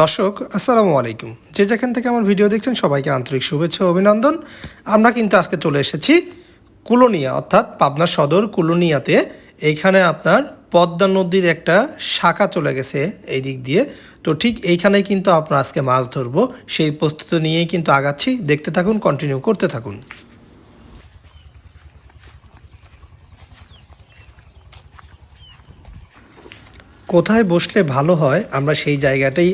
দর্শক, আসসালামু আলাইকুম। যে যেখান থেকে আমার ভিডিও দেখছেন, সবাইকে আন্তরিক শুভেচ্ছা অভিনন্দন। আমরা কিন্তু আজকে চলে এসেছি কুলোনিয়া, অর্থাৎ পাবনা সদর কুলোনিয়াতে। এইখানে আপনার পদ্মা নদীর একটা শাখা চলে গেছে এই দিক দিয়ে। তো ঠিক এইখানেই কিন্তু আপনার আজকে মাছ ধরবো। সেই প্রস্তুতি নিয়েই কিন্তু আগাচ্ছি। দেখতে থাকুন কন্টিনিউ করতে থাকুন। কোথায় বসলে ভালো হয়, আমরা সেই জায়গাটাই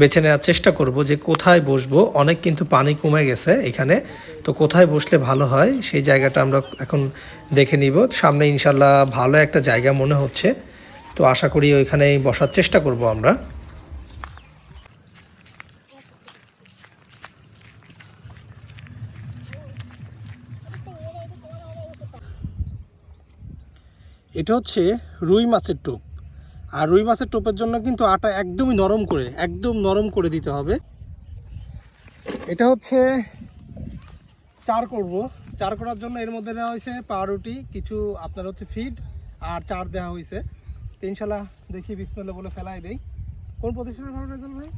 বেছে নেওয়ার চেষ্টা করব যে কোথায় বসবো। অনেক কিন্তু পানি কমে গেছে এখানে। তো কোথায় বসলে ভালো হয় সেই জায়গাটা আমরা এখন দেখে নিব। সামনে ইনশাল্লাহ ভালো একটা জায়গা মনে হচ্ছে। তো আশা করি ওইখানেই বসার চেষ্টা করব আমরা। এটা হচ্ছে রুই মাছের টোপ। আর রুই মাছের টোপের জন্য কিন্তু আটা একদমই নরম করে একদম নরম করে দিতে হবে। এটা হচ্ছে চার করব চার করার জন্য এর মধ্যে দেওয়া হয়েছে পাউরুটি কিছু আপনার হচ্ছে ফিড আর চার দেওয়া হয়েছে। তো ইনশাল্লাহ দেখি বিসমেল্লা বলে ফেলাই দেই। কোন প্রতিষ্ঠানের ভালো রেজাল্ট ভাই?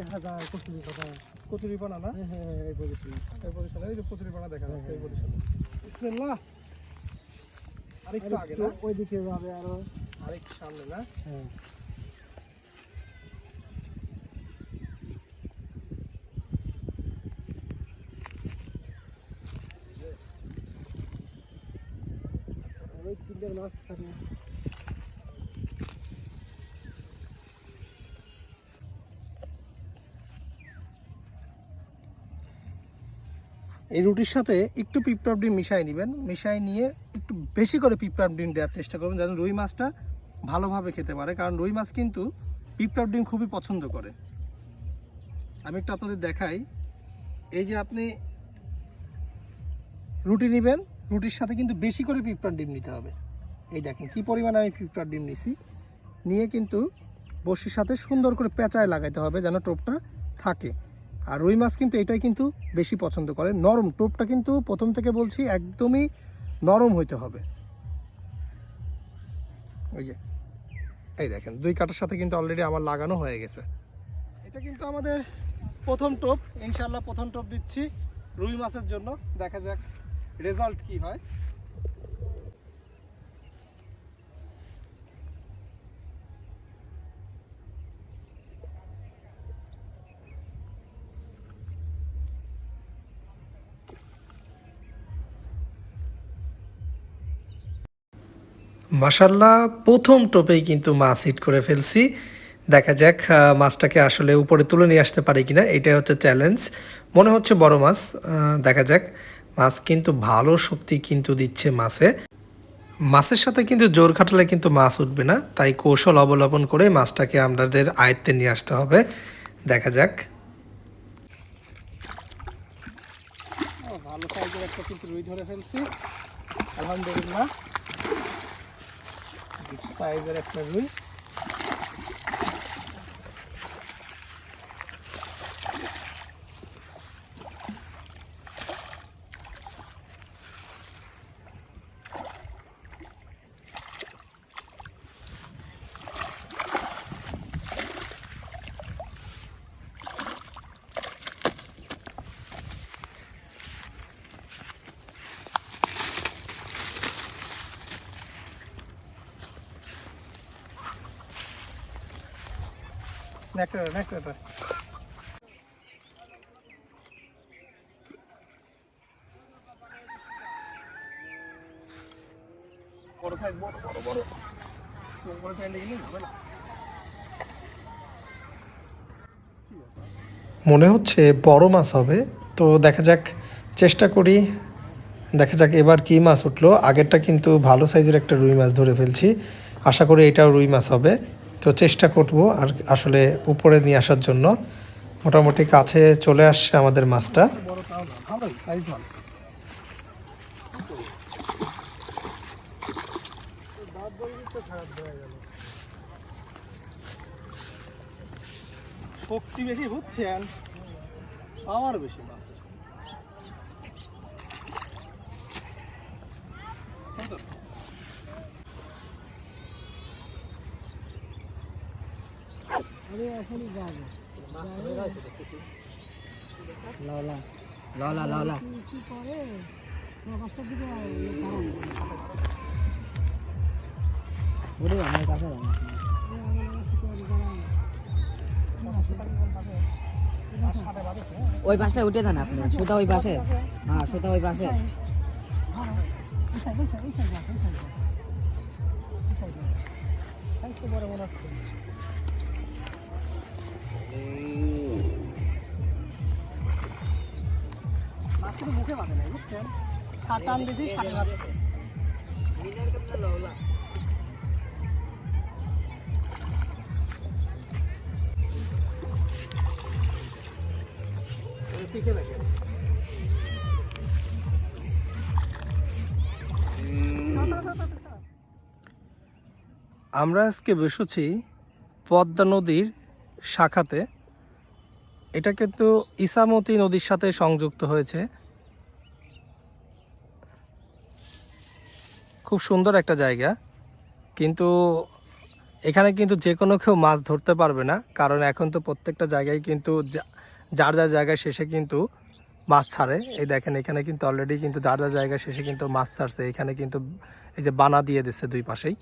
দেখা যায়? কচুরি পানা কচুরি পানা না? হ্যাঁ হ্যাঁ এই প্রতিষ্ঠানে। এই প্রতিষ্ঠানে এই যে কচুরি পানা দেখা যাচ্ছে এই প্রতিষ্ঠানে বিসমেল্লাহ। আরেকটু আগে ওইদিকে যাবে আরও। সামনে, না? হ্যাঁ। এই রুটির সাথে একটু পিঁপড়ার ডিম মিশাই নেবেন। মিশাই নিয়ে একটু বেশি করে পিঁপড়ার ডিম দেওয়ার চেষ্টা করবেন, যেন রুই মাছটা ভালোভাবে খেতে পারে, কারণ রুই মাছ কিন্তু পিঁপড়ার ডিম খুবই পছন্দ করে। আমি একটু আপনাদের দেখাই। এই যে আপনি রুটি নেবেন, রুটির সাথে কিন্তু বেশি করে পিঁপড়ার ডিম নিতে হবে। এই দেখেন কি পরিমাণে আমি পিঁপড়ার ডিম নিছি। নিয়ে কিন্তু বসির সাথে সুন্দর করে পেঁচায় লাগাইতে হবে যেন টোপটা থাকে। আর রুই মাছ কিন্তু এটাই কিন্তু বেশি পছন্দ করে। নরম টোপটা কিন্তু প্রথম থেকে বলছি একদমই নরম হইতে হবে। ওই যে এই দেখেন, দুই কাটার সাথে কিন্তু অলরেডি আমার লাগানো হয়ে গেছে। এটা কিন্তু আমাদের প্রথম টোপ ইনশাল্লাহ প্রথম টোপ দিচ্ছি রুই মাছের জন্য। দেখা যাক রেজাল্ট কি হয়। মাসাল্লাহ প্রথম টোপেই কিন্তু মাছ হিট করে ফেলছি। দেখা যাক মাছটাকে আসলে উপরে তুলে নিয়ে আসতে পারি কিনা, এটাই হচ্ছে চ্যালেঞ্জ মনে হচ্ছে বড় মাছ দেখা যাক। মাছ কিন্তু ভালো শক্তি কিন্তু দিচ্ছে মাছে। মাছের সাথে কিন্তু জোর খাটালে কিন্তু মাছ উঠবে না, তাই কৌশল অবলম্বন করে মাছটাকে আমাদের আয়ত্তে নিয়ে আসতে হবে। দেখা যাক। ভালো সাইজের একটা কিন্তু রুই ধরে ফেলছি। আলহামদুলিল্লাহ। সাইজের একটা রুই মনে হচ্ছে বড় মাছ হবে। তো দেখা যাক, চেষ্টা করি। দেখা যাক এবার কি মাছ উঠল। আগেরটা কিন্তু ভালো সাইজের একটা রুই মাছ ধরে ফেলছি। আশা করি এটাও রুই মাছ হবে। তো চেষ্টা করব আর আসলে উপরে নিয়ে আসার জন্য। মোটামুটি কাছে চলে আসছে আমাদের মাছটা। শক্তি বেশি হচ্ছে আমার বেশি। মাছ আরে এখনই যাব। কি করে? দিকে ওরে আমার কাছে সাথে আর দাঁড়ান। ওই পাশটা উঠে যান আপনি। সুতা ওই পাশে। হ্যাঁ সুতা ওই তো বড় মনে হচ্ছে। আমরা আজকে বসেছি পদ্মা নদীর শাখাতে। এটা কিন্তু ইসামতি নদীর সাথে সংযুক্ত হয়েছে। খুব সুন্দর একটা জায়গা। কিন্তু এখানে কিন্তু যে কোনো কেউ মাছ ধরতে পারবে না। কারণ এখন তো প্রত্যেকটা জায়গায় কিন্তু যার যার জায়গায় শেষে কিন্তু মাছ ছাড়ে। এই দেখেন, এখানে কিন্তু অলরেডি কিন্তু যার যার জায়গায় শেষে কিন্তু মাছ ছাড়ছে। এখানে কিন্তু এই যে বানা দিয়ে দিচ্ছে দুই পাশেই।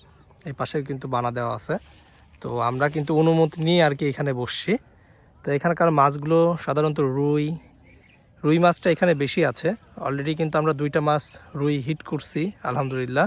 এই পাশে কিন্তু বানা দেওয়া আছে। তো আমরা কিন্তু অনুমতি নিয়ে আর কি এখানে বসছি। তো এখানকার মাছগুলো সাধারণত রুই রুই মাছটা এখানে বেশি আছে। অলরেডি কিন্তু আমরা দুইটা মাছ রুই হিট করছি, আলহামদুলিল্লাহ।